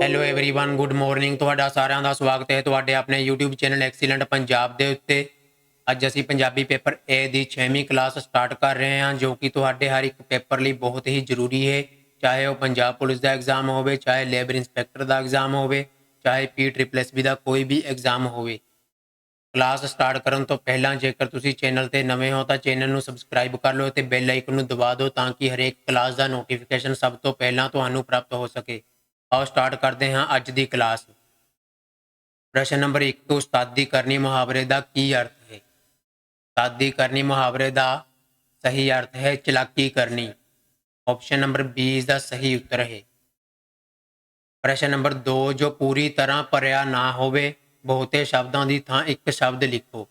Hello everyone good morning ਤੁਹਾਡਾ ਸਾਰਿਆਂ ਦਾ ਸਵਾਗਤ ਹੈ ਤੁਹਾਡੇ ਆਪਣੇ YouTube ਚੈਨਲ ਐਕਸੀਲੈਂਟ ਪੰਜਾਬ ਦੇ ਉੱਤੇ ਅੱਜ ਅਸੀਂ ਪੰਜਾਬੀ ਪੇਪਰ A ਦੀ 6ਵੀਂ ਕਲਾਸ ਸਟਾਰਟ ਕਰ ਰਹੇ ਹਾਂ ਜੋ ਕਿ ਤੁਹਾਡੇ ਹਰ ਇੱਕ ਪੇਪਰ ਲਈ ਬਹੁਤ ਹੀ ਜ਼ਰੂਰੀ ਹੈ ਚਾਹੇ ਉਹ ਪੰਜਾਬ ਪੁਲਿਸ ਦਾ ਐਗਜ਼ਾਮ ਹੋਵੇ ਚਾਹੇ ਲੇਬਰ ਇੰਸਪੈਕਟਰ ਦਾ ਐਗਜ਼ਾਮ ਹੋਵੇ ਚਾਹੇ ਪੀ ਟ੍ਰਿਪਲ ਐਸ ਬੀ ਦਾ ਕੋਈ ਵੀ ਐਗਜ਼ਾਮ ਹੋਵੇ ਕਲਾਸ ਸਟਾਰਟ ਕਰਨ ਤੋਂ ਪਹਿਲਾਂ ਜੇਕਰ ਤੁਸੀਂ ਚੈਨਲ ਤੇ ਨਵੇਂ ਹੋ ਤਾਂ ਚੈਨਲ ਨੂੰ ਸਬਸਕ੍ਰਾਈਬ ਕਰ ਲਓ ਤੇ ਬੈਲ ਆਈਕਨ ਨੂੰ ਦਬਾ ਦਿਓ ਤਾਂ ਕਿ ਹਰੇਕ ਕਲਾਸ ਦਾ ਨੋਟੀਫਿਕੇਸ਼ਨ ਸਭ ਤੋਂ ਪਹਿਲਾਂ ਤੁਹਾਨੂੰ ਪ੍ਰਾਪਤ ਹੋ ਸਕੇ ਆਓ ਸਟਾਰਟ ਕਰਦੇ ਹਾਂ ਅੱਜ ਦੀ ਕਲਾਸ ਪ੍ਰਸ਼ਨ ਨੰਬਰ 1 ਉਸਤਾਦੀ ਕਰਨੀ ਮੁਹਾਵਰੇ ਦਾ ਕੀ ਅਰਥ ਹੈ? ਉਸਤਾਦੀ ਕਰਨੀ ਮੁਹਾਵਰੇ ਦਾ ਸਹੀ ਅਰਥ ਹੈ ਚਲਾਕੀ ਕਰਨੀ। ਆਪਸ਼ਨ ਨੰਬਰ ਬੀ ਇਸ ਦਾ ਸਹੀ ਉੱਤਰ ਹੈ। ਪ੍ਰਸ਼ਨ ਨੰਬਰ 2 ਜੋ ਪੂਰੀ ਤਰ੍ਹਾਂ ਭਰਿਆ ਨਾ ਹੋਵੇ, ਬਹੁਤੇ ਸ਼ਬਦਾਂ ਦੀ ਥਾਂ ਇੱਕ ਸ਼ਬਦ ਲਿਖੋ।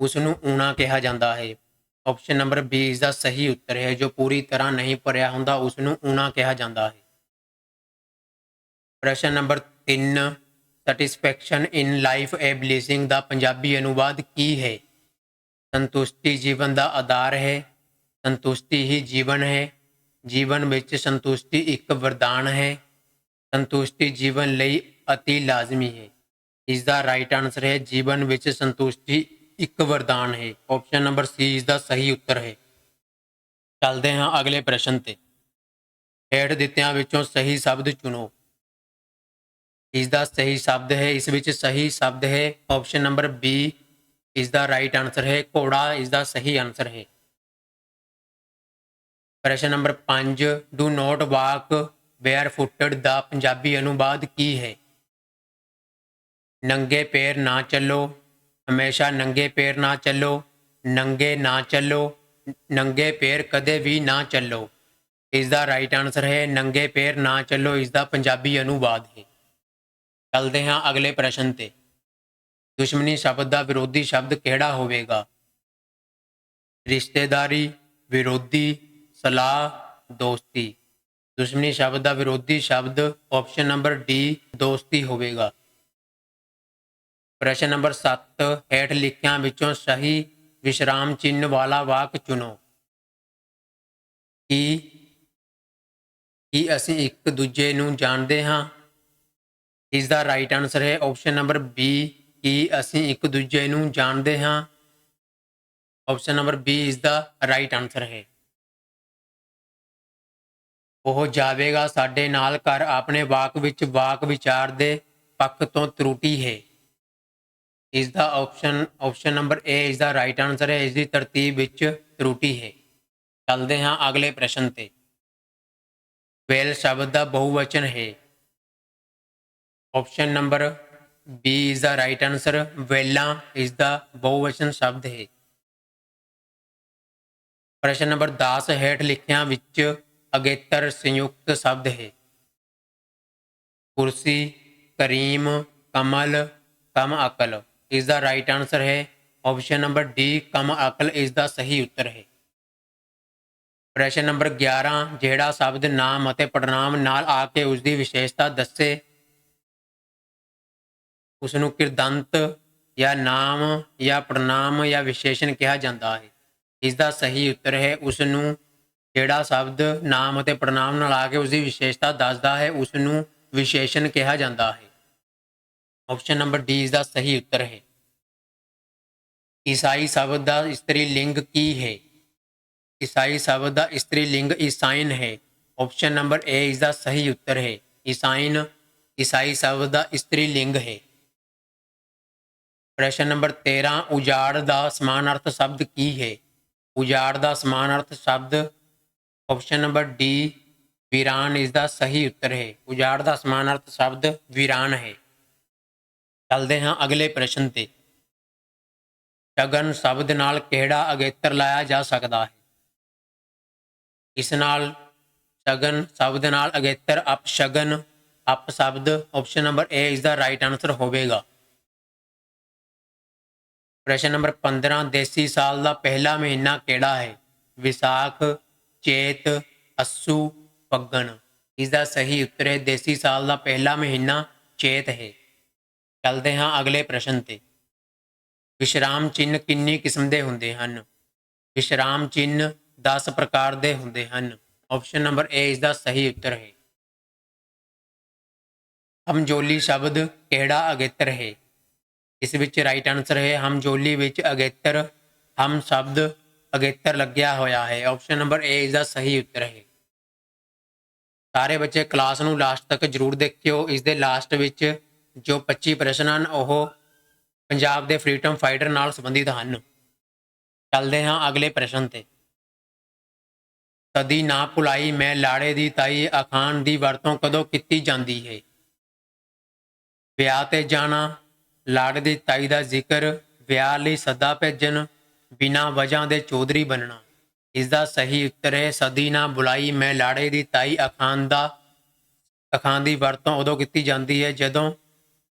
ਉਸ ਨੂੰ ਊਣਾ ਕਿਹਾ ਜਾਂਦਾ ਹੈ। ਆਪਸ਼ਨ ਨੰਬਰ ਬੀ ਇਸ ਦਾ ਸਹੀ ਉੱਤਰ ਹੈ, ਜੋ ਪੂਰੀ ਤਰ੍ਹਾਂ ਨਹੀਂ ਭਰਿਆ ਹੁੰਦਾ ਉਸ ਨੂੰ ਊਣਾ ਕਿਹਾ ਜਾਂਦਾ ਹੈ। ਪ੍ਰਸ਼ਨ number 3 satisfaction in life a blessing ਦਾ ਪੰਜਾਬੀ ਅਨੁਵਾਦ ਕੀ ਹੈ? ਸੰਤੁਸ਼ਟੀ ਜੀਵਨ ਦਾ ਆਧਾਰ ਹੈ, ਸੰਤੁਸ਼ਟੀ ਹੀ ਜੀਵਨ ਹੈ, ਜੀਵਨ ਵਿੱਚ ਸੰਤੁਸ਼ਟੀ ਇੱਕ ਵਰਦਾਨ ਹੈ, ਸੰਤੁਸ਼ਟੀ ਜੀਵਨ ਲਈ ਅਤੀ ਲਾਜ਼ਮੀ ਹੈ। ਇਸ ਦਾ ਰਾਈਟ ਆਨਸਰ ਹੈ, ਜੀਵਨ ਵਿੱਚ ਸੰਤੁਸ਼ਟੀ ਇੱਕ ਵਰਦਾਨ ਹੈ। ਆਪਸ਼ਨ ਨੰਬਰ ਸੀ ਇਸ ਦਾ ਸਹੀ ਉੱਤਰ ਹੈ। ਚੱਲਦੇ ਹਾਂ ਅਗਲੇ ਪ੍ਰਸ਼ਨ ਤੇ। ਹੇਠ ਦਿੱਤਿਆਂ ਵਿੱਚੋਂ ਸਹੀ ਸ਼ਬਦ ਚੁਣੋ। ਇਸ ਦਾ ਸਹੀ ਸ਼ਬਦ ਹੈ, ਇਸ ਵਿੱਚ ਸਹੀ ਸ਼ਬਦ ਹੈ। ਆਪਸ਼ਨ ਨੰਬਰ ਬੀ ਇਸ ਦਾ ਰਾਈਟ ਆਨਸਰ ਹੈ। ਘੋੜਾ, ਇਸ ਦਾ ਸਹੀ ਆਨਸਰ ਹੈ। ਪ੍ਰਸ਼ਨ number 5 do not walk bare footed ਦਾ ਪੰਜਾਬੀ ਅਨੁਵਾਦ ਕੀ ਹੈ? ਨੰਗੇ ਪੈਰ ਨਾ ਚੱਲੋ, ਹਮੇਸ਼ਾ ਨੰਗੇ ਪੈਰ ਨਾ ਚੱਲੋ, ਨੰਗੇ ਨਾ ਚੱਲੋ, ਨੰਗੇ ਪੈਰ ਕਦੇ ਵੀ ਨਾ ਚੱਲੋ। ਇਸ ਦਾ ਰਾਈਟ ਆਨਸਰ ਹੈ, ਨੰਗੇ ਪੈਰ ਨਾ ਚੱਲੋ, ਇਸ ਦਾ ਪੰਜਾਬੀ ਅਨੁਵਾਦ ਹੈ। ਚੱਲਦੇ ਹਾਂ ਅਗਲੇ ਪ੍ਰਸ਼ਨ ਤੇ। ਦੁਸ਼ਮਣੀ ਸ਼ਬਦ ਦਾ ਵਿਰੋਧੀ ਸ਼ਬਦ ਕਿਹੜਾ ਹੋਵੇਗਾ? ਰਿਸ਼ਤੇਦਾਰੀ, ਵਿਰੋਧੀ, ਸਲਾਹ, ਦੋਸਤੀ। ਦੁਸ਼ਮਣੀ ਸ਼ਬਦ ਦਾ ਵਿਰੋਧੀ ਸ਼ਬਦ ਆਪਸ਼ਨ ਨੰਬਰ ਡੀ ਦੋਸਤੀ ਹੋਵੇਗਾ। ਪ੍ਰਸ਼ਨ ਨੰਬਰ 7 ਹੇਠ ਲਿਖਿਆਂ ਵਿੱਚੋਂ ਸਹੀ ਵਿਸ਼ਰਾਮ ਚਿੰਨ੍ਹ ਵਾਲਾ ਵਾਕ ਚੁਣੋ। ਕੀ? ਕੀ ਅਸੀਂ ਇੱਕ ਦੂਜੇ ਨੂੰ ਜਾਣਦੇ ਹਾਂ? ਇਸ ਦਾ ਰਾਈਟ ਆਨਸਰ ਹੈ ਆਪਸ਼ਨ ਨੰਬਰ ਬੀ ਕਿ ਅਸੀਂ ਇੱਕ ਦੂਜੇ ਨੂੰ ਜਾਣਦੇ ਹਾਂ। ਆਪਸ਼ਨ ਨੰਬਰ ਬੀ ਇਸ ਦਾ ਰਾਈਟ ਆਨਸਰ ਹੈ। ਉਹ ਜਾਵੇਗਾ, ਸਾਡੇ ਨਾਲ ਘਰ ਆਪਣੇ ਵਾਕ ਵਿੱਚ ਵਾਕ ਵਿਚਾਰ ਦੇ ਪੱਖ ਤੋਂ ਤਰੁਟੀ ਹੈ। ਇਸ ਦਾ ਆਪਸ਼ਨ ਆਪਸ਼ਨ ਨੰਬਰ ਏ ਇਸ ਦਾ ਰਾਈਟ ਆਨਸਰ ਹੈ, ਇਸ ਦੀ ਤਰਤੀਬ ਵਿੱਚ ਤਰੁਟੀ ਹੈ। ਚੱਲਦੇ ਹਾਂ ਅਗਲੇ ਪ੍ਰਸ਼ਨ ਤੇ। ਵੇਲ ਸ਼ਬਦ ਦਾ ਬਹੁਵਚਨ ਹੈ। ਆਪਸ਼ਨ ਨੰਬਰ ਬੀ ਇਸ ਦਾ ਰਾਈਟ ਆਨਸਰ ਵੇਲਾ ਇਸ ਦਾ ਬਹੁਵਚਨ ਸ਼ਬਦ ਹੈ ਪ੍ਰਸ਼ਨ ਨੰਬਰ 10 ਹੇਠ ਲਿਖਿਆਂ ਵਿੱਚ ਅਗੇਤਰ ਸੰਯੁਕਤ ਸ਼ਬਦ ਹੈ ਕੁਰਸੀ ਕਰੀਮ ਕਮਲ ਕਮ ਅਕਲ ਇਸ ਦਾ ਰਾਈਟ ਆਨਸਰ ਹੈ ਆਪਸ਼ਨ ਨੰਬਰ ਡੀ ਕਮ ਅਕਲ ਇਸ ਦਾ ਸਹੀ ਉੱਤਰ ਹੈ ਪ੍ਰਸ਼ਨ ਨੰਬਰ 11 ਜਿਹੜਾ ਸ਼ਬਦ ਨਾਮ ਅਤੇ ਪੜਨਾਮ ਨਾਲ ਆ ਕੇ ਉਸ ਦੀ ਵਿਸ਼ੇਸ਼ਤਾ ਦੱਸੇ ਉਸ ਨੂੰ ਕਿਰਦੰਤ ਜਾਂ ਨਾਮ ਜਾਂ ਪ੍ਰਣਾਮ ਜਾਂ ਵਿਸ਼ੇਸ਼ਣ ਕਿਹਾ ਜਾਂਦਾ ਹੈ। ਇਸ ਦਾ ਸਹੀ ਉੱਤਰ ਹੈ ਉਸ ਨੂੰ ਜਿਹੜਾ ਸ਼ਬਦ ਨਾਮ ਅਤੇ ਪ੍ਰਣਾਮ ਨਾਲ ਆ ਕੇ ਉਸ ਦੀ ਵਿਸ਼ੇਸ਼ਤਾ ਦੱਸਦਾ ਹੈ ਉਸ ਨੂੰ ਵਿਸ਼ੇਸ਼ਣ ਕਿਹਾ ਜਾਂਦਾ ਹੈ। ਆਪਸ਼ਨ ਨੰਬਰ ਡੀ ਇਸ ਦਾ ਸਹੀ ਉੱਤਰ ਹੈ। ਈਸਾਈ ਸ਼ਬਦ ਦਾ ਇਸਤਰੀ ਲਿੰਗ ਕੀ ਹੈ? ਈਸਾਈ ਸ਼ਬਦ ਦਾ ਇਸਤਰੀ ਲਿੰਗ ਈਸਾਈਨ ਹੈ। ਆਪਸ਼ਨ ਨੰਬਰ ਏ ਇਸ ਦਾ ਸਹੀ ਉੱਤਰ ਹੈ। ਈਸਾਈਨ, ਈਸਾਈ ਸ਼ਬਦ ਦਾ ਇਸਤਰੀ ਲਿੰਗ ਹੈ। ਪ੍ਰਸ਼ਨ ਨੰਬਰ 13 ਉਜਾੜ ਦਾ ਸਮਾਨ ਅਰਥ ਸ਼ਬਦ ਕੀ ਹੈ? ਉਜਾੜ ਦਾ ਸਮਾਨ ਅਰਥ ਸ਼ਬਦ ਆਪਸ਼ਨ ਨੰਬਰ ਡੀ ਵੀਰਾਨ, ਇਸ ਦਾ ਸਹੀ ਉੱਤਰ ਹੈ। ਉਜਾੜ ਦਾ ਸਮਾਨ ਅਰਥ ਸ਼ਬਦ ਵੀਰਾਨ ਹੈ। ਚੱਲਦੇ ਹਾਂ ਅਗਲੇ ਪ੍ਰਸ਼ਨ ਤੇ। ਸ਼ਗਨ ਸ਼ਬਦ ਨਾਲ ਕਿਹੜਾ ਅਗੇਤਰ ਲਾਇਆ ਜਾ ਸਕਦਾ ਹੈ? ਇਸ ਨਾਲ ਸ਼ਗਨ ਸ਼ਬਦ ਨਾਲ ਅਗੇਤਰ ਅਪ ਸ਼ਗਨ, ਅਪ ਸ਼ਬਦ ਆਪਸ਼ਨ ਨੰਬਰ ਏ ਇਸ ਦਾ ਰਾਈਟ ਆਨਸਰ ਹੋਵੇਗਾ। ਪ੍ਰਸ਼ਨ ਨੰਬਰ 15 ਦੇਸੀ ਸਾਲ ਦਾ ਪਹਿਲਾ ਮਹੀਨਾ ਕਿਹੜਾ ਹੈ? ਵਿਸਾਖ, ਚੇਤ, ਅਸੂ ਪੱਗਣ ਇਸ ਦਾ ਸਹੀ ਉੱਤਰ ਹੈ, ਦੇਸੀ ਸਾਲ ਦਾ ਪਹਿਲਾ ਮਹੀਨਾ ਚੇਤ ਹੈ। ਚੱਲਦੇ ਹਾਂ ਅਗਲੇ ਪ੍ਰਸ਼ਨ ਤੇ। ਵਿਸ਼ਰਾਮ ਚਿੰਨ੍ਹ ਕਿੰਨੀ ਕਿਸਮ ਦੇ ਹੁੰਦੇ ਹਨ? ਵਿਸ਼ਰਾਮ ਚਿੰਨ੍ਹ 10 ਪ੍ਰਕਾਰ ਦੇ ਹੁੰਦੇ ਹਨ। ਆਪਸ਼ਨ ਨੰਬਰ ਏ ਇਸ ਦਾ ਸਹੀ ਉੱਤਰ ਹੈ। ਹਮਜੋਲੀ ਸ਼ਬਦ ਕਿਹੜਾ ਅਗੇਤਰ ਹੈ? ਇਸ ਵਿੱਚ ਰਾਈਟ ਆਨਸਰ ਹੈ ਹਮਜੋਲੀ ਵਿੱਚ ਅਗੇਤਰ, ਹਮ ਸ਼ਬਦ ਅਗੇਤਰ ਲੱਗਿਆ ਹੋਇਆ ਹੈ। ਆਪਸ਼ਨ ਨੰਬਰ A ਇਸ ਦਾ ਸਹੀ ਉੱਤਰ ਹੈ। ਸਾਰੇ ਬੱਚੇ ਕਲਾਸ ਨੂੰ ਲਾਸਟ ਤੱਕ ਜਰੂਰ ਦੇਖਿਓ। ਇਸ ਦੇ ਲਾਸਟ ਵਿੱਚ ਜੋ 25 ਪ੍ਰਸ਼ਨ ਹਨ, ਉਹ ਪੰਜਾਬ ਦੇ ਫਰੀडम ਫਾਈਟਰ ਨਾਲ ਸੰਬੰਧਿਤ ਹਨ। ਚੱਲਦੇ ਹਾਂ ਅਗਲੇ ਪ੍ਰਸ਼ਨ ਤੇ। ਕਦੀ ਨਾ ਭੁਲਾਈ, ਮੈਂ ਲਾੜੇ ਦੀ ਤਾਈ, ਅਖਾਣ ਦੀ ਵਰਤੋਂ ਕਦੋਂ ਕੀਤੀ ਜਾਂਦੀ ਹੈ? ਵਿਆਹ ਤੇ ਜਾਣਾ ਲਾੜੇ ਦੀ ਤਾਈ ਦਾ ਜ਼ਿਕਰ ਵਿਆਹ ਲਈ ਸੱਦਾ ਭੇਜਣ ਬਿਨਾਂ ਵਜ੍ਹਾ ਦੇ ਚੌਧਰੀ ਬਣਨਾ। ਇਸ ਦਾ ਸਹੀ ਉੱਤਰ ਹੈ, ਸਦੀ ਨਾ ਬੁਲਾਈ ਮੈਂ ਲਾੜੇ ਦੀ ਤਾਈ ਅਖਾਣ ਦਾ, ਅਖਾਣ ਦੀ ਵਰਤੋਂ ਉਦੋਂ ਕੀਤੀ ਜਾਂਦੀ ਹੈ ਜਦੋਂ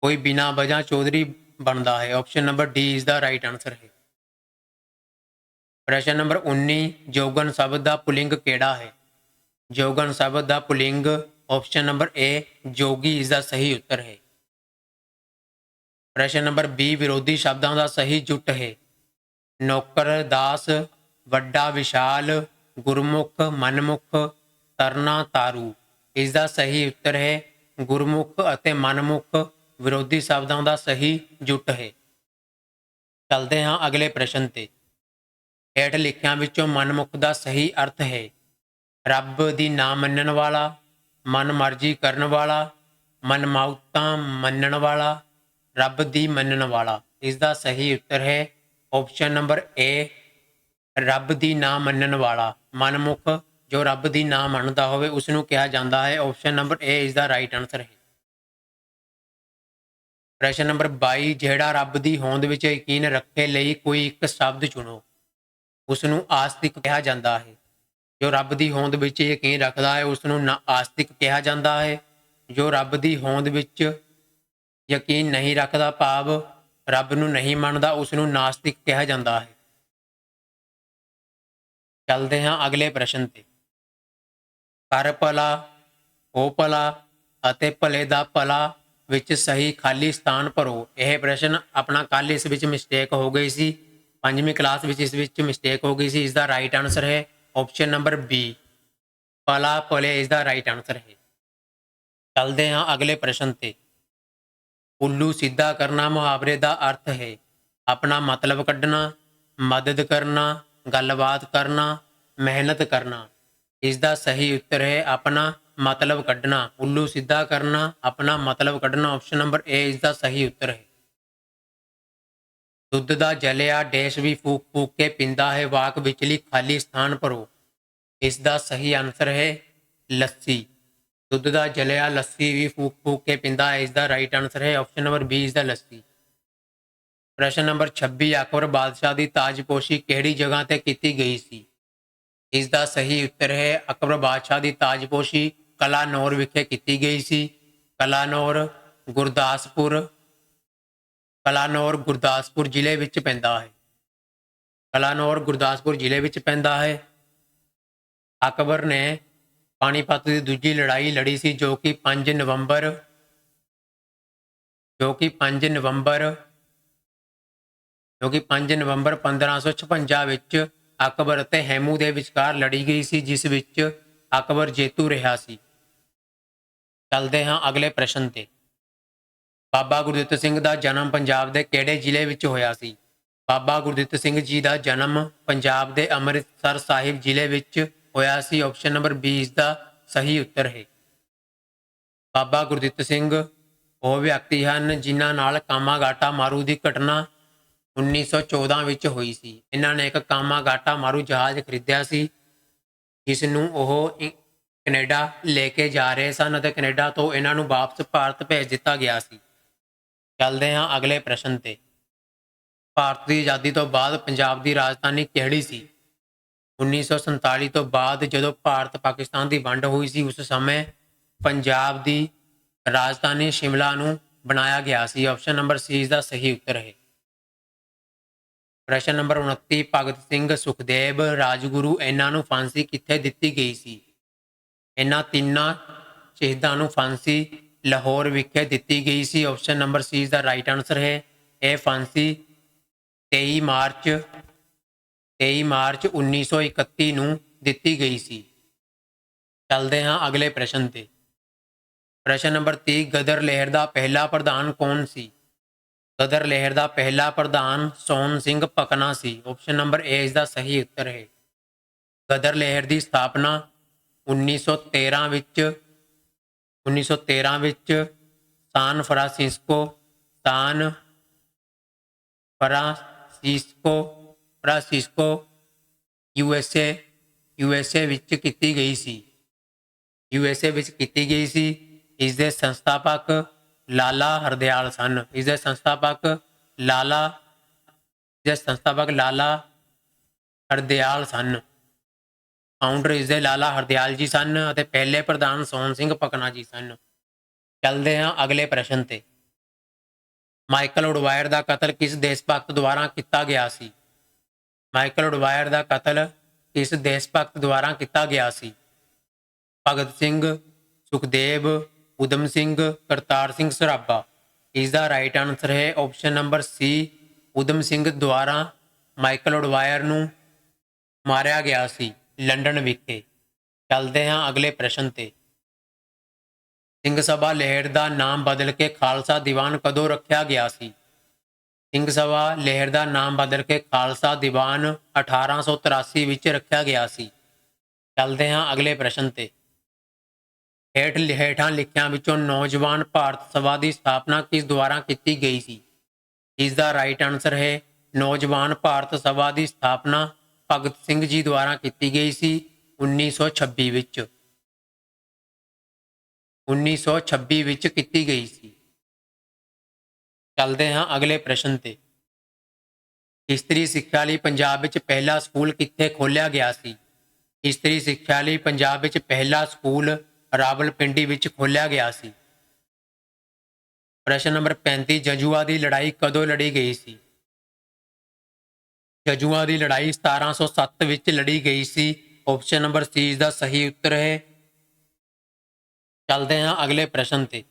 ਕੋਈ ਬਿਨਾਂ ਵਜ੍ਹਾ ਚੌਧਰੀ ਬਣਦਾ ਹੈ। ਆਪਸ਼ਨ ਨੰਬਰ ਡੀ ਇਸ ਦਾ ਰਾਈਟ ਆਨਸਰ ਹੈ। ਪ੍ਰਸ਼ਨ ਨੰਬਰ 19 ਜੋਗਨ ਸ਼ਬਦ ਦਾ ਪੁਲਿੰਗ ਕਿਹੜਾ ਹੈ? ਜੋਗਨ ਸ਼ਬਦ ਦਾ ਪੁਲਿੰਗ ਆਪਸ਼ਨ ਨੰਬਰ A, ਜੋਗੀ ਇਸ ਦਾ ਸਹੀ ਉੱਤਰ ਹੈ। ਪ੍ਰਸ਼ਨ ਨੰਬਰ B ਵਿਰੋਧੀ ਸ਼ਬਦਾਂ ਦਾ ਸਹੀ ਜੁੱਟ ਹੈ। ਨੌਕਰ, ਦਾਸ, ਵੱਡਾ, ਵਿਸ਼ਾਲ, ਗੁਰਮੁਖ, ਮਨਮੁਖ, ਤਰਨਾ, ਤਾਰੂ। ਇਸ ਦਾ ਸਹੀ ਉੱਤਰ ਹੈ, ਗੁਰਮੁਖ ਅਤੇ ਮਨਮੁਖ, ਵਿਰੋਧੀ ਸ਼ਬਦਾਂ ਦਾ ਸਹੀ ਜੁੱਟ ਹੈ। ਚੱਲਦੇ ਹਾਂ ਅਗਲੇ ਪ੍ਰਸ਼ਨ ਤੇ। ਹੇਠ ਲਿਖਿਆਂ ਵਿੱਚੋਂ ਮਨਮੁਖ ਦਾ ਸਹੀ ਅਰਥ ਹੈ, ਰੱਬ ਦੀ ਨਾ ਮੰਨਣ ਵਾਲਾ, ਮਨ ਮਰਜ਼ੀ ਕਰਨ ਵਾਲਾ ਮਨਮਾਉਤਾਂ ਮੰਨਣ ਵਾਲਾ ਰੱਬ ਦੀ ਮੰਨਣ ਵਾਲਾ। ਇਸ ਦਾ ਸਹੀ ਉੱਤਰ ਹੈ। ਆਪਸ਼ਨ ਨੰਬਰ ਏ ਰੱਬ ਦੀ ਨਾ ਮੰਨਣ ਵਾਲਾ। ਮਨਮੁਖ, ਜੋ ਰੱਬ ਦੀ ਨਾ ਮੰਨਦਾ ਹੋਵੇ ਉਸ ਨੂੰ ਕਿਹਾ ਜਾਂਦਾ ਹੈ। ਆਪਸ਼ਨ ਨੰਬਰ ਏ ਇਸ ਦਾ ਰਾਈਟ ਆਨਸਰ ਹੈ। ਪ੍ਰਸ਼ਨ ਨੰਬਰ 22 ਜਿਹੜਾ ਰੱਬ ਦੀ ਹੋਂਦ ਵਿੱਚ ਯਕੀਨ ਰੱਖੇ ਲਈ ਕੋਈ ਇੱਕ ਸ਼ਬਦ ਚੁਣੋ ਉਸ ਨੂੰ ਆਸਤਿਕ ਕਿਹਾ ਜਾਂਦਾ ਹੈ। ਜੋ ਰੱਬ ਦੀ ਹੋਂਦ ਵਿੱਚ ਯਕੀਨ ਰੱਖਦਾ ਹੈ ਉਸ ਨੂੰ ਨਾ ਆਸਤਿਕ ਕਿਹਾ ਜਾਂਦਾ ਹੈ। ਜੋ ਰੱਬ ਦੀ ਹੋਂਦ ਵਿੱਚ ਯਕੀਨ ਨਹੀਂ ਰੱਖਦਾ ਭਾਵ ਰੱਬ ਨੂੰ ਨਹੀਂ ਮੰਨਦਾ ਉਸ ਨੂੰ ਨਾਸਤਿਕ ਕਿਹਾ ਜਾਂਦਾ ਹੈ। ਚੱਲਦੇ ਹਾਂ ਅਗਲੇ ਪ੍ਰਸ਼ਨ ਤੇ। ਕਰ ਭਲਾ, ਹੋ ਭਲਾ ਅਤੇ ਭਲੇ ਦਾ ਭਲਾ ਵਿੱਚ ਸਹੀ ਖਾਲੀ ਸਥਾਨ ਭਰੋ। ਇਹ ਪ੍ਰਸ਼ਨ ਆਪਣਾ ਕੱਲ ਇਸ ਵਿੱਚ ਮਿਸਟੇਕ ਹੋ ਗਈ ਸੀ। ਪੰਜਵੀਂ ਕਲਾਸ ਵਿੱਚ ਇਸ ਵਿੱਚ ਮਿਸਟੇਕ ਹੋ ਗਈ ਸੀ। ਇਸ ਦਾ ਰਾਈਟ ਆਨਸਰ ਹੈ ਆਪਸ਼ਨ ਨੰਬਰ ਬੀ ਭਲਾ ਭਲੇ ਇਸ ਦਾ ਰਾਈਟ ਆਨਸਰ ਹੈ। ਚੱਲਦੇ ਹਾਂ ਅਗਲੇ ਪ੍ਰਸ਼ਨ ਤੇ। ਉੱਲੂ ਸਿੱਧਾ ਕਰਨਾ ਮੁਹਾਵਰੇ ਦਾ ਅਰਥ ਹੈ। ਆਪਣਾ ਮਤਲਬ ਕੱਢਣਾ, ਮਦਦ ਕਰਨਾ, ਗੱਲਬਾਤ ਕਰਨਾ, ਮਿਹਨਤ ਕਰਨਾ। ਇਸ ਦਾ ਸਹੀ ਉੱਤਰ ਹੈ ਆਪਣਾ ਮਤਲਬ ਕੱਢਣਾ। ਉੱਲੂ ਸਿੱਧਾ ਕਰਨਾ, ਆਪਣਾ ਮਤਲਬ ਕੱਢਣਾ ਆਪਸ਼ਨ ਨੰਬਰ A ਇਸ ਦਾ ਸਹੀ ਉੱਤਰ ਹੈ। ਦੁੱਧ ਦਾ ਜਲਿਆ ਡੈਸ਼ ਵੀ ਫੂਕ ਫੂਕ ਕੇ ਪਿੰਦਾ ਹੈ, ਵਾਕ ਵਿਚਲੀ ਖਾਲੀ ਸਥਾਨ ਭਰੋ। ਇਸ ਦਾ ਸਹੀ ਆਨਸਰ ਹੈ ਲੱਸੀ। ਦੁੱਧ ਦਾ ਜਲਿਆ ਲੱਸੀ ਵੀ ਫੂਕ ਫੂਕ ਕੇ ਪਿੰਦਾ ਹੈ ਇਸ ਦਾ ਰਾਈਟ ਆਨਸਰ ਹੈ ਆਪਸ਼ਨ ਨੰਬਰ B ਇਸ ਦਾ ਲੱਸੀ। ਪ੍ਰਸ਼ਨ ਨੰਬਰ 26 ਅਕਬਰ ਬਾਦਸ਼ਾਹ ਦੀ ਤਾਜਪੋਸ਼ੀ ਕਿਹੜੀ ਜਗ੍ਹਾ ਤੇ ਕੀਤੀ ਗਈ ਸੀ? ਇਸ ਦਾ ਸਹੀ ਉੱਤਰ ਹੈ, ਅਕਬਰ ਬਾਦਸ਼ਾਹ ਦੀ ਤਾਜਪੋਸ਼ੀ ਕਲਾਨੌਰ ਵਿਖੇ ਕੀਤੀ ਗਈ ਸੀ। ਕਲਾਨੌਰ, ਗੁਰਦਾਸਪੁਰ ਕਲਾਨੌਰ, ਗੁਰਦਾਸਪੁਰ ਜ਼ਿਲ੍ਹੇ ਵਿੱਚ ਪੈਂਦਾ ਹੈ। ਕਲਾਨੌਰ, ਗੁਰਦਾਸਪੁਰ ਜ਼ਿਲ੍ਹੇ ਵਿੱਚ ਪੈਂਦਾ ਹੈ। ਅਕਬਰ ਨੇ ਪਾਣੀਪਤ ਦੀ ਦੂਜੀ ਲੜਾਈ ਲੜੀ ਸੀ ਜੋ ਕਿ 5 ਨਵੰਬਰ, ਜੋ ਕਿ 5 ਨਵੰਬਰ, ਜੋ ਕਿ 5 ਨਵੰਬਰ 1556 ਵਿੱਚ ਅਕਬਰ ਅਤੇ ਹੈਮੂ ਦੇ ਵਿਚਕਾਰ ਲੜੀ ਗਈ ਸੀ, ਜਿਸ ਵਿੱਚ ਅਕਬਰ ਜੇਤੂ ਰਿਹਾ ਸੀ। ਚੱਲਦੇ ਹਾਂ ਅਗਲੇ ਪ੍ਰਸ਼ਨ ਤੇ। ਬਾਬਾ ਗੁਰਦਿੱਤ ਸਿੰਘ ਦਾ ਜਨਮ ਪੰਜਾਬ ਦੇ ਕਿਹੜੇ ਜ਼ਿਲ੍ਹੇ ਵਿੱਚ ਹੋਇਆ ਸੀ? ਬਾਬਾ ਗੁਰਦਿੱਤ ਸਿੰਘ ਜੀ ਦਾ ਜਨਮ ਪੰਜਾਬ ਦੇ ਅੰਮ੍ਰਿਤਸਰ ਸਾਹਿਬ ਜ਼ਿਲ੍ਹੇ ਵਿੱਚ ਹੋਇਆ ਸੀ। ਆਪਸ਼ਨ ਨੰਬਰ 20 ਦਾ ਸਹੀ ਉੱਤਰ ਹੈ। ਬਾਬਾ ਗੁਰਦਿੱਤ ਸਿੰਘ, ਉਹ ਵਿਅਕਤੀ ਹਨ ਜਿਨ੍ਹਾਂ ਨਾਲ ਕਾਮਾਗਾਟਾ ਮਾਰੂ ਦੀ ਘਟਨਾ 1914 ਵਿੱਚ ਹੋਈ ਸੀ। ਇਹਨਾਂ ਨੇ ਇੱਕ ਕਾਮਾਗਾਟਾ ਮਾਰੂ ਜਹਾਜ਼ ਖਰੀਦਿਆ ਸੀ। ਜਿਸ ਨੂੰ ਉਹ ਇ- ਕੈਨੇਡਾ ਲੈ ਕੇ ਜਾ ਰਹੇ ਸਨ ਅਤੇ ਕੈਨੇਡਾ ਤੋਂ ਇਹਨਾਂ ਨੂੰ ਵਾਪਸ ਭਾਰਤ ਭੇਜ ਦਿੱਤਾ ਗਿਆ ਸੀ। ਚੱਲਦੇ ਹਾਂ ਅਗਲੇ ਪ੍ਰਸ਼ਨ ਤੇ। ਭਾਰਤ ਦੀ ਆਜ਼ਾਦੀ ਤੋਂ ਬਾਅਦ ਪੰਜਾਬ ਦੀ ਰਾਜਧਾਨੀ ਕਿਹੜੀ ਸੀ? 1947 ਤੋਂ ਬਾਅਦ ਜਦੋਂ ਭਾਰਤ ਪਾਕਿਸਤਾਨ ਦੀ ਵੰਡ ਹੋਈ ਸੀ, ਉਸ ਸਮੇਂ ਪੰਜਾਬ ਦੀ ਰਾਜਧਾਨੀ ਸ਼ਿਮਲਾ ਨੂੰ ਬਣਾਇਆ ਗਿਆ ਸੀ। ਆਪਸ਼ਨ ਨੰਬਰ ਸੀ ਇਸ ਦਾ ਸਹੀ ਉੱਤਰ ਹੈ। ਪ੍ਰਸ਼ਨ ਨੰਬਰ 29 ਭਗਤ ਸਿੰਘ ਸੁਖਦੇਵ ਰਾਜਗੁਰੂ ਇਹਨਾਂ ਨੂੰ ਫਾਂਸੀ ਕਿੱਥੇ ਦਿੱਤੀ ਗਈ ਸੀ? ਇਹਨਾਂ ਤਿੰਨਾਂ ਸ਼ਹੀਦਾਂ ਨੂੰ ਫਾਂਸੀ ਲਾਹੌਰ ਵਿਖੇ ਦਿੱਤੀ ਗਈ ਸੀ। ਆਪਸ਼ਨ ਨੰਬਰ ਸੀ ਇਸ ਦਾ ਰਾਈਟ ਆਨਸਰ ਹੈ। ਇਹ ਫਾਂਸੀ 23 ਮਾਰਚ 23 ਮਾਰਚ 1931 ਨੂੰ ਦਿੱਤੀ ਗਈ ਸੀ। ਚੱਲਦੇ ਹਾਂ ਅਗਲੇ ਪ੍ਰਸ਼ਨ ਤੇ। ਪ੍ਰਸ਼ਨ ਨੰਬਰ 30 ਗਦਰ ਲਹਿਰ ਦਾ ਪਹਿਲਾ ਪ੍ਰਧਾਨ ਕੌਣ ਸੀ? ਗਦਰ ਲਹਿਰ ਦਾ ਪਹਿਲਾ ਪ੍ਰਧਾਨ ਸੋਹਣ ਸਿੰਘ ਪਕਨਾ ਸੀ। ਆਪਸ਼ਨ ਨੰਬਰ ਏ ਇਸ ਦਾ ਸਹੀ ਉੱਤਰ ਹੈ। ਗਦਰ ਲਹਿਰ ਦੀ ਸਥਾਪਨਾ 1913 ਵਿੱਚ 1913 ਵਿੱਚ San Francisco San Francisco Francisco USA ਏ ਵਿੱਚ ਕੀਤੀ ਗਈ ਸੀ। ਯੂ ਐੱਸ ਏ ਵਿੱਚ ਕੀਤੀ ਗਈ ਸੀ। ਇਸ ਦੇ ਸੰਸਥਾਪਕ ਲਾਲਾ ਹਰਦਿਆਲ ਸਨ। ਇਸ ਦੇ ਸੰਸਥਾਪਕ ਲਾਲਾ ਇਸ ਦੇ ਸੰਸਥਾਪਕ ਲਾਲਾ ਹਰਦਿਆਲ ਸਨ। ਫਾਊਂਡਰ ਇਸ ਦੇ ਲਾਲਾ ਹਰਦਿਆਲ ਜੀ ਸਨ ਅਤੇ ਪਹਿਲੇ ਪ੍ਰਧਾਨ ਸੋਹਣ ਸਿੰਘ ਪਕਨਾ ਜੀ ਸਨ। ਚੱਲਦੇ ਹਾਂ ਅਗਲੇ ਪ੍ਰਸ਼ਨ ਤੇ। ਮਾਈਕਲ ਉਡਵਾਇਰ ਦਾ ਕਤਲ ਕਿਸ ਦੇਸ਼ ਭਗਤ ਦੁਆਰਾ ਕੀਤਾ ਗਿਆ ਸੀ? ਮਾਈਕਲ ਉਡਵਾਇਰ ਦਾ ਕਤਲ ਇਸ ਦੇਸ਼ ਭਗਤ ਦੁਆਰਾ ਕੀਤਾ ਗਿਆ ਸੀ। ਭਗਤ ਸਿੰਘ, ਸੁਖਦੇਵ ਉਦਮ ਸਿੰਘ, ਕਰਤਾਰ ਸਿੰਘ ਸਰਾਭਾ। ਇਸ ਦਾ ਰਾਈਟ ਆਨਸਰ ਹੈ option number C Udham Singh ਦੁਆਰਾ ਮਾਈਕਲ ਉਡਵਾਇਰ ਨੂੰ ਮਾਰਿਆ ਗਿਆ ਸੀ ਲੰਡਨ ਵਿਖੇ। ਚੱਲਦੇ ਹਾਂ ਅਗਲੇ ਪ੍ਰਸ਼ਨ ਤੇ। ਸਿੰਘ ਸਭਾ ਲਹਿਰ ਦਾ ਨਾਮ ਬਦਲ ਕੇ ਖਾਲਸਾ ਦੀਵਾਨ ਕਦੋਂ ਰੱਖਿਆ ਗਿਆ ਸੀ? ਸਿੰਘ ਸਭਾ ਲਹਿਰ ਦਾ ਨਾਮ ਬਦਲ ਕੇ ਖਾਲਸਾ ਦੀਵਾਨ 1883 ਵਿੱਚ ਰੱਖਿਆ ਗਿਆ ਸੀ। ਚੱਲਦੇ ਹਾਂ ਅਗਲੇ ਪ੍ਰਸ਼ਨ ਤੇ। ਹੇਠ ਹੇਠਾਂ ਲਿਖਿਆਂ ਵਿੱਚੋਂ ਨੌਜਵਾਨ ਭਾਰਤ ਸਭਾ ਦੀ ਸਥਾਪਨਾ ਕਿਸ ਦੁਆਰਾ ਕੀਤੀ ਗਈ ਸੀ? ਇਸ ਦਾ ਰਾਈਟ ਆਨਸਰ ਹੈ, ਨੌਜਵਾਨ ਭਾਰਤ ਸਭਾ ਦੀ ਸਥਾਪਨਾ ਭਗਤ ਸਿੰਘ ਜੀ ਦੁਆਰਾ ਕੀਤੀ ਗਈ ਸੀ 1926 ਵਿੱਚ। 1926 ਵਿੱਚ ਕੀਤੀ ਗਈ ਸੀ। ਚੱਲਦੇ ਹਾਂ ਅਗਲੇ ਪ੍ਰਸ਼ਨ ਤੇ। ਇਸਤਰੀ ਸਿੱਖਿਆ ਲਈ ਪੰਜਾਬ ਵਿੱਚ ਪਹਿਲਾ ਸਕੂਲ ਕਿੱਥੇ ਖੋਲ੍ਹਿਆ ਗਿਆ ਸੀ? ਇਸਤਰੀ ਸਿੱਖਿਆ ਲਈ ਪੰਜਾਬ ਵਿੱਚ ਪਹਿਲਾ ਸਕੂਲ ਰਾਵਲਪਿੰਡੀ ਵਿੱਚ ਖੋਲ੍ਹਿਆ ਗਿਆ ਸੀ। ਪ੍ਰਸ਼ਨ ਨੰਬਰ 35 ਜਜੂਆ ਦੀ ਲੜਾਈ ਕਦੋਂ ਲੜੀ ਗਈ ਸੀ? ਜਜੂਆ ਦੀ ਲੜਾਈ 1707 ਵਿੱਚ ਲੜੀ ਗਈ ਸੀ। ਆਪਸ਼ਨ ਨੰਬਰ ਸੀ ਇਸ ਦਾ ਸਹੀ ਉੱਤਰ ਹੈ। ਚੱਲਦੇ ਹਾਂ ਅਗਲੇ ਪ੍ਰਸ਼ਨ ਤੇ।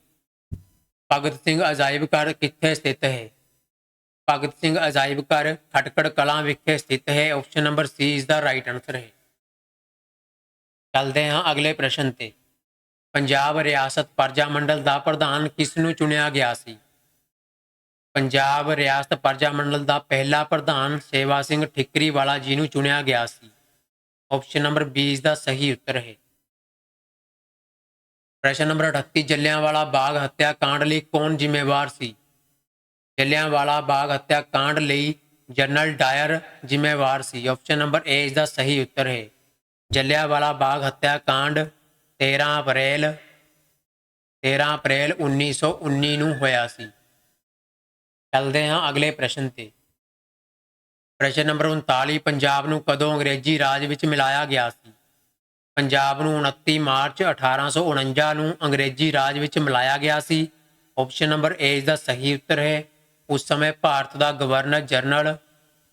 ਭਗਤ ਸਿੰਘ ਅਜਾਇਬ ਘਰ ਕਿੱਥੇ ਸਥਿਤ ਹੈ? ਭਗਤ ਸਿੰਘ ਅਜਾਇਬ ਘਰ ਖਟਕੜ ਕਲਾਂ ਵਿਖੇ ਸਥਿਤ ਹੈ। ਆਪਸ਼ਨ ਨੰਬਰ ਸੀ ਇਸ ਦਾ ਰਾਈਟ ਆਨਸਰ ਹੈ। ਚੱਲਦੇ ਹਾਂ ਅਗਲੇ ਪ੍ਰਸ਼ਨ ਤੇ। ਪੰਜਾਬ ਰਿਆਸਤ ਪਰਜਾ ਮੰਡਲ ਦਾ ਪ੍ਰਧਾਨ ਕਿਸ ਨੂੰ ਚੁਣਿਆ ਗਿਆ ਸੀ? ਪੰਜਾਬ ਰਿਆਸਤ ਪਰਜਾ ਮੰਡਲ ਦਾ ਪਹਿਲਾ ਪ੍ਰਧਾਨ ਸੇਵਾ ਸਿੰਘ ਠਿਕਰੀ ਵਾਲਾ ਜੀ ਨੂੰ ਚੁਣਿਆ ਗਿਆ ਸੀ। ਆਪਸ਼ਨ ਨੰਬਰ 20 ਦਾ ਸਹੀ ਉੱਤਰ ਹੈ। ਪ੍ਰਸ਼ਨ ਨੰਬਰ 38 ਜਲਿਆਂਵਾਲਾ ਬਾਗ ਹੱਤਿਆ ਕਾਂਡ ਲਈ ਕੌਣ ਜ਼ਿੰਮੇਵਾਰ ਸੀ? ਜਲਿਆਂਵਾਲਾ ਬਾਗ ਹੱਤਿਆ ਕਾਂਡ ਲਈ ਜਨਰਲ ਡਾਇਰ ਜ਼ਿੰਮੇਵਾਰ ਸੀ। ਆਪਸ਼ਨ ਨੰਬਰ ਏ ਇਸ ਦਾ ਸਹੀ ਉੱਤਰ ਹੈ। ਜਲਿਆਂਵਾਲਾ ਬਾਗ ਹੱਤਿਆ ਕਾਂਡ 13 ਅਪ੍ਰੈਲ 13 ਅਪ੍ਰੈਲ 1919 ਨੂੰ ਹੋਇਆ ਸੀ। ਚੱਲਦੇ ਹਾਂ ਅਗਲੇ ਪ੍ਰਸ਼ਨ ਤੇ। ਪ੍ਰਸ਼ਨ ਨੰਬਰ 39 ਪੰਜਾਬ ਨੂੰ ਕਦੋਂ ਅੰਗਰੇਜ਼ੀ ਰਾਜ ਵਿੱਚ ਮਿਲਾਇਆ ਗਿਆ ਸੀ? ਪੰਜਾਬ ਨੂੰ 29 ਮਾਰਚ 1849 ਨੂੰ ਅੰਗਰੇਜ਼ੀ ਰਾਜ ਵਿੱਚ ਮਿਲਾਇਆ ਗਿਆ ਸੀ। ਆਪਸ਼ਨ ਨੰਬਰ ਏ ਇਸ ਦਾ ਸਹੀ ਉੱਤਰ ਹੈ। ਉਸ ਸਮੇਂ ਭਾਰਤ ਦਾ ਗਵਰਨਰ ਜਨਰਲ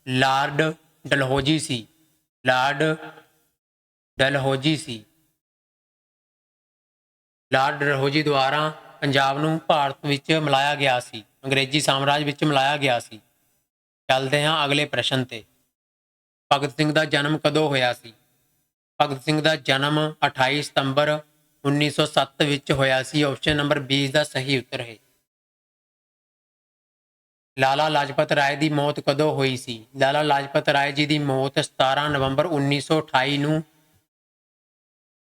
ਲਾਰਡ ਡਲਹੌਜੀ ਸੀ। ਲਾਰਡ ਡਲਹੌਜੀ ਸੀ। ਲਾਰਡ ਡਲਹੌਜੀ ਦੁਆਰਾ ਪੰਜਾਬ ਨੂੰ ਭਾਰਤ ਵਿੱਚ ਮਿਲਾਇਆ ਗਿਆ ਸੀ। ਅੰਗਰੇਜ਼ੀ ਸਾਮਰਾਜ ਵਿੱਚ ਮਿਲਾਇਆ ਗਿਆ ਸੀ। ਚੱਲਦੇ ਹਾਂ ਅਗਲੇ ਪ੍ਰਸ਼ਨ ਤੇ। ਭਗਤ ਸਿੰਘ ਦਾ ਜਨਮ ਕਦੋਂ ਹੋਇਆ ਸੀ? ਭਗਤ ਸਿੰਘ ਦਾ ਜਨਮ 28 ਸਤੰਬਰ 1907 ਵਿੱਚ ਹੋਇਆ ਸੀ। ਆਪਸ਼ਨ ਨੰਬਰ 20 ਦਾ ਸਹੀ ਉੱਤਰ ਹੈ। ਲਾਲਾ ਲਾਜਪਤ ਰਾਏ ਦੀ ਮੌਤ ਕਦੋਂ ਹੋਈ ਸੀ? ਲਾਲਾ ਲਾਜਪਤ ਰਾਏ ਜੀ ਦੀ ਮੌਤ 17 ਨਵੰਬਰ 1928 ਨੂੰ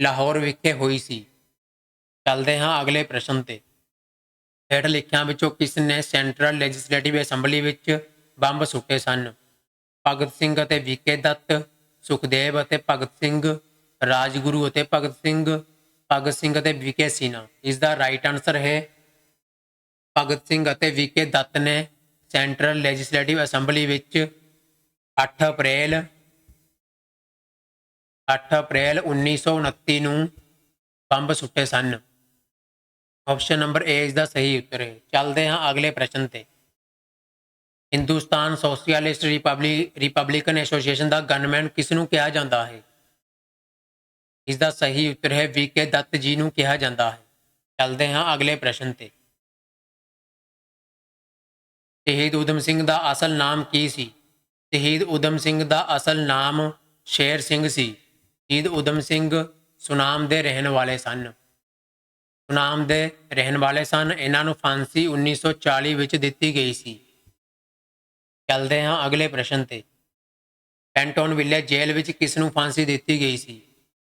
ਲਾਹੌਰ ਵਿਖੇ ਹੋਈ ਸੀ। ਚੱਲਦੇ ਹਾਂ ਅਗਲੇ ਪ੍ਰਸ਼ਨ ਤੇ। ਹੇਠ ਲਿਖਿਆਂ ਵਿੱਚੋਂ ਕਿਸ ਨੇ ਸੈਂਟਰਲ ਲੈਜਿਸਲੇਟਿਵ ਅਸੈਂਬਲੀ ਵਿੱਚ ਬੰਬ ਸੁੱਟੇ ਸਨ? ਭਗਤ ਸਿੰਘ ਅਤੇ ਵਿਕੇ ਦੱਤ ਸੁਖਦੇਵ ਅਤੇ ਭਗਤ ਸਿੰਘ, ਰਾਜਗੁਰੂ ਅਤੇ ਭਗਤ ਸਿੰਘ ਭਗਤ ਸਿੰਘ ਅਤੇ ਵਿਕੇ ਸੀਨਾ। ਇਸ ਦਾ ਰਾਈਟ ਆਨਸਰ ਹੈ, ਭਗਤ ਸਿੰਘ ਅਤੇ ਵਿਕੇ ਦੱਤ ਨੇ ਸੈਂਟਰਲ ਲੈਜਿਸਲੇਟਿਵ ਅਸੈਂਬਲੀ ਵਿੱਚ 8 ਅਪ੍ਰੈਲ 8 ਅਪ੍ਰੈਲ 1929 ਨੂੰ ਬੰਬ ਸੁੱਟੇ ਸਨ। ਆਪਸ਼ਨ ਨੰਬਰ ਏ ਇਸ ਦਾ ਸਹੀ ਉੱਤਰ ਹੈ। ਚੱਲਦੇ ਹਾਂ ਅਗਲੇ ਪ੍ਰਸ਼ਨ ਤੇ। Hindustan socialist republic republican association ਦਾ ਗਨਮੈਨ ਕਿਸ ਨੂੰ ਕਿਹਾ ਜਾਂਦਾ ਹੈ? ਇਸ ਦਾ ਸਹੀ ਉੱਤਰ ਹੈ ਵੀ ਕੇ ਦੱਤ ਜੀ ਨੂੰ ਕਿਹਾ ਜਾਂਦਾ ਹੈ। ਚੱਲਦੇ ਹਾਂ ਅਗਲੇ ਪ੍ਰਸ਼ਨ ਤੇ। ਸ਼ਹੀਦ ਊਧਮ ਸਿੰਘ ਦਾ ਅਸਲ ਨਾਮ ਕੀ ਸੀ? ਸ਼ਹੀਦ ਊਧਮ ਸਿੰਘ ਦਾ ਅਸਲ ਨਾਮ ਸ਼ੇਰ ਸਿੰਘ ਸੀ। ਸ਼ਹੀਦ ਊਧਮ ਸਿੰਘ ਸੁਨਾਮ ਦੇ ਰਹਿਣ ਵਾਲੇ ਸਨ। ਸੁਨਾਮ ਦੇ ਰਹਿਣ ਵਾਲੇ ਸਨ। ਇਹਨਾਂ ਨੂੰ ਫਾਂਸੀ 1940 ਵਿੱਚ ਦਿੱਤੀ ਗਈ ਸੀ। ਚੱਲਦੇ ਹਾਂ ਅਗਲੇ ਪ੍ਰਸ਼ਨ ਤੇ। ਪੈਂਟੋਨ ਵਿਲੇ ਜੇਲ੍ਹ ਵਿੱਚ ਕਿਸ ਨੂੰ ਫਾਂਸੀ ਦਿੱਤੀ ਗਈ ਸੀ?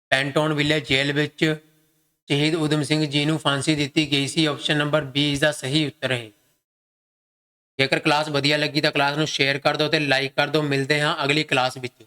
ਪੈਂਟੋਨ ਵਿਲੇ ਜੇਲ੍ਹ ਵਿੱਚ ਸ਼ਹੀਦ ਊਧਮ ਸਿੰਘ ਜੀ ਨੂੰ ਫਾਂਸੀ ਦਿੱਤੀ ਗਈ ਸੀ। ਆਪਸ਼ਨ ਨੰਬਰ ਬੀ ਇਸ ਦਾ ਸਹੀ ਉੱਤਰ ਹੈ। ਜੇਕਰ ਕਲਾਸ ਵਧੀਆ ਲੱਗੀ ਤਾਂ ਕਲਾਸ ਨੂੰ ਸ਼ੇਅਰ ਕਰ ਦਿਓ ਤੇ ਲਾਈਕ ਕਰ ਦਿਓ। ਮਿਲਦੇ ਹਾਂ ਅਗਲੀ ਕਲਾਸ ਵਿੱਚ।